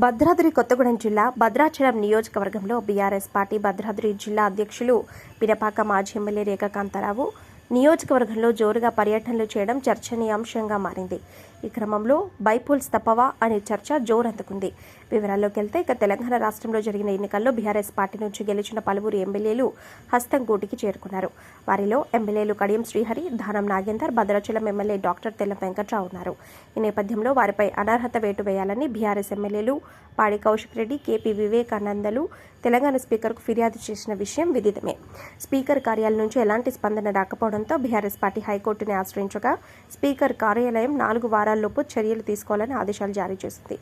భద్రాద్రి కొత్తగూడెం జిల్లా భద్రాచలం నియోజకవర్గంలో BRS party Bhadradri జిల్లా అధ్యక్షులు పినపాక మాజీ ఎమ్మెల్యే రేఖాకాంతారావు నియోజకవర్గంలో జోరుగా పర్యటనలు చేయడం చర్చనీయాంశంగా మారింది. ఈ క్రమంలో బైపోల్స్ తప్పవా అనే చర్చ జోరందుకుంది. వివరాల్లోకి వెళ్తే ఇక తెలంగాణ రాష్ట్రంలో జరిగిన ఎన్నికల్లో బీఆర్ఎస్ పార్టీ నుంచి గెలిచిన పలువురు ఎమ్మెల్యేలు హస్తం గూటికి చేరుకున్నారు. వారిలో ఎమ్మెల్యేలు కడియం శ్రీహరి ధానం నాగేందర్ భద్రాచలం ఎమ్మెల్యే డాక్టర్ తెల్ల వెంకట్రావు ఉన్నారు. ఈ నేపథ్యంలో వారిపై అనర్హత వేటు వేయాలని బీఆర్ఎస్ ఎమ్మెల్యేలు పాడి కౌశిక్ రెడ్డి కేపీ వివేకానందలు తెలంగాణ స్పీకర్కు ఫిర్యాదు చేసిన విషయం విదితమే. స్పీకర్ కార్యాలయం నుంచి ఎలాంటి స్పందన రాకపోవడం రాకపోవడంతో బీఆర్ఎస్ పార్టీ హైకోర్టుని ఆశ్రయించగా స్పీకర్ కార్యాలయం నాలుగు వారాల్లోపు చర్యలు తీసుకోవాలని ఆదేశాలు జారీ చేసింది.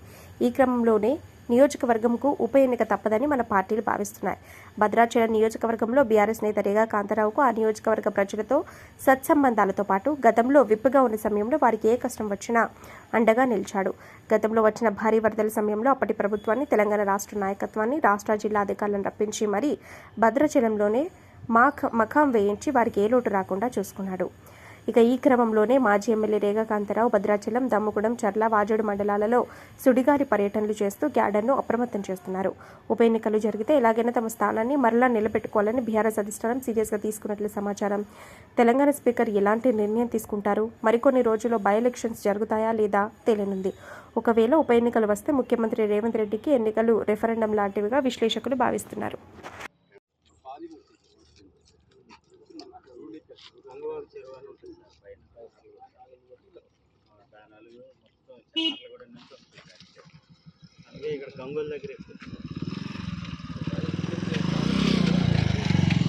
ఈ క్రమంలోనే నియోజకవర్గంకు ఉప ఎన్నిక తప్పదని మన పార్టీలు భావిస్తున్నాయి. భద్రాచలం నియోజకవర్గంలో బీఆర్ఎస్ నేత రేగా కాంతారావుకు ఆ నియోజకవర్గ ప్రజలతో సత్సంబంధాలతో పాటు గతంలో విప్పుగా ఉన్న సమయంలో వారికి ఏ కష్టం వచ్చినా అండగా నిలిచాడు. గతంలో వచ్చిన భారీ వరదల సమయంలో అప్పటి ప్రభుత్వాన్ని తెలంగాణ రాష్ట్ర నాయకత్వాన్ని రాష్ట్ర జిల్లా అధికారులను రప్పించి మరీ భద్రాచలంలోనే మాఖ మఖాం వేయించి వారికి ఏ లోటు రాకుండా చూసుకున్నాడు. ఇక ఈ క్రమంలోనే మాజీ ఎమ్మెల్యే రేగాకాంతరావు భద్రాచలం దమ్ముగూడెం చర్ల వాజేడు మండలాలలో సుడిగాలి పర్యటనలు చేస్తూ గ్యాడర్ను అప్రమత్తం చేస్తున్నారు. ఉప ఎన్నికలు జరిగితే ఎలాగైనా తమ స్థానాన్ని మరలా నిలబెట్టుకోవాలని బీఆర్ఎస్ అధిష్టానం సీరియస్గా తీసుకున్నట్లు సమాచారం. తెలంగాణ స్పీకర్ ఎలాంటి నిర్ణయం తీసుకుంటారు? మరికొన్ని రోజుల్లో బై ఎలక్షన్స్ జరుగుతాయా లేదా తేలనుంది. ఒకవేళ ఉప ఎన్నికలు వస్తే ముఖ్యమంత్రి రేవంత్ రెడ్డికి ఎన్నికలు రెఫరెండం లాంటివిగా విశ్లేషకులు భావిస్తున్నారు. గంగవారి చెరువు అని ఉంటుంది సార్ పైన దాని మొత్తం కూడా నుంచి వస్తుంది సార్ అందుకే ఇక్కడ గంగోల దగ్గర ఎక్కువ.